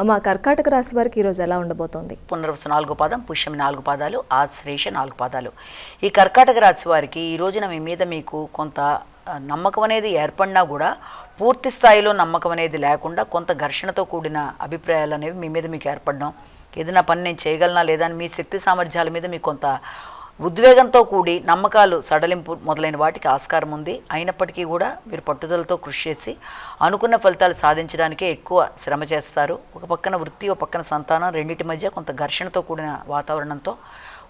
అమ్మ కర్కాటక రాశి వారికి ఈరోజు ఎలా ఉండబోతోంది? పునర్వసు నాలుగు పాదం పుష్యమి నాలుగు పాదాలు ఆశ్రేష నాలుగు పాదాలు. ఈ కర్కాటక రాశి వారికి ఈ రోజున మీ మీద మీకు కొంత నమ్మకం అనేది ఏర్పడినా కూడా పూర్తి స్థాయిలో నమ్మకం అనేది లేకుండా కొంత ఘర్షణతో కూడిన అభిప్రాయాలు అనేవి మీ మీద మీకు ఏర్పడడం. ఏదైనా పని నేను చేయగలనా లేదా అని మీ శక్తి సామర్థ్యాల మీద మీకు కొంత ఉద్వేగంతో కూడి నమ్మకాలు సడలింపు మొదలైన వాటికి ఆస్కారం ఉంది. అయినప్పటికీ కూడా మీరు పట్టుదలతో కృషి చేసి అనుకున్న ఫలితాలు సాధించడానికే ఎక్కువ శ్రమ చేస్తారు. ఒక పక్కన వృత్తి ఒక పక్కన సంతానం రెండింటి మధ్య కొంత ఘర్షణతో కూడిన వాతావరణంతో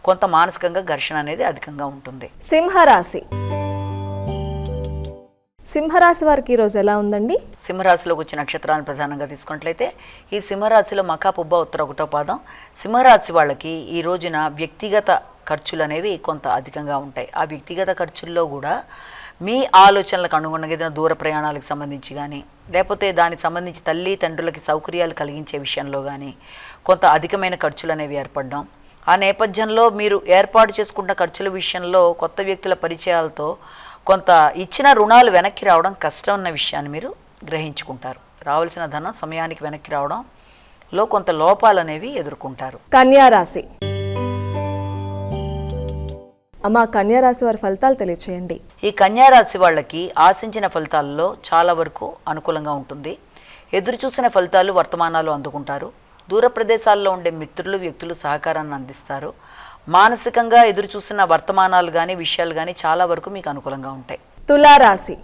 కొంత మానసికంగా ఘర్షణ అనేది అధికంగా ఉంటుంది. సింహరాశి. సింహరాశి వారికి ఈరోజు ఎలా ఉందండి? సింహరాశిలోకి వచ్చే నక్షత్రాలను ప్రధానంగా తీసుకున్నట్లయితే ఈ సింహరాశిలో మకా పుబ్బ ఉత్తర ఒకటో పాదం సింహరాశి వాళ్ళకి ఈ రోజున వ్యక్తిగత ఖర్చులు అనేవి కొంత అధికంగా ఉంటాయి. ఆ వ్యక్తిగత ఖర్చుల్లో కూడా మీ ఆలోచనలకు అనుగుణంగా ఏదైనా దూర ప్రయాణాలకు సంబంధించి కానీ లేకపోతే దానికి సంబంధించి తల్లి తండ్రులకి సౌకర్యాలు కలిగించే విషయంలో కానీ కొంత అధికమైన ఖర్చులు అనేవి ఏర్పడడం. ఆ నేపథ్యంలో మీరు ఏర్పాటు చేసుకున్న ఖర్చుల విషయంలో కొత్త వ్యక్తుల పరిచయాలతో కొంత ఇచ్చిన రుణాలు వెనక్కి రావడం కష్టం ఉన్న విషయాన్ని మీరు గ్రహించుకుంటారు. రావాల్సిన ధనం సమయానికి వెనక్కి రావడంలో కొంత లోపాలు అనేవి ఎదుర్కొంటారు కన్యారాశి అమ్మ కన్యా రాశి వారి ఫలితాలు తెలియచేయండి. ఈ కన్యా రాశి వాళ్ళకి ఆశించిన ఫలితాల్లో చాలా వరకు అనుకూలంగా ఉంటుంది. ఎదురు చూసిన ఫలితాలు వర్తమానాలు అందుకుంటారు. దూర ప్రదేశాల్లో ఉండే మిత్రులు వ్యక్తులు సహకారాన్ని అందిస్తారు. మానసికంగా ఎదురు చూసిన వర్తమానాలు కానీ విషయాలు కానీ చాలా వరకు మీకు అనుకూలంగా ఉంటాయి. తులారాశి.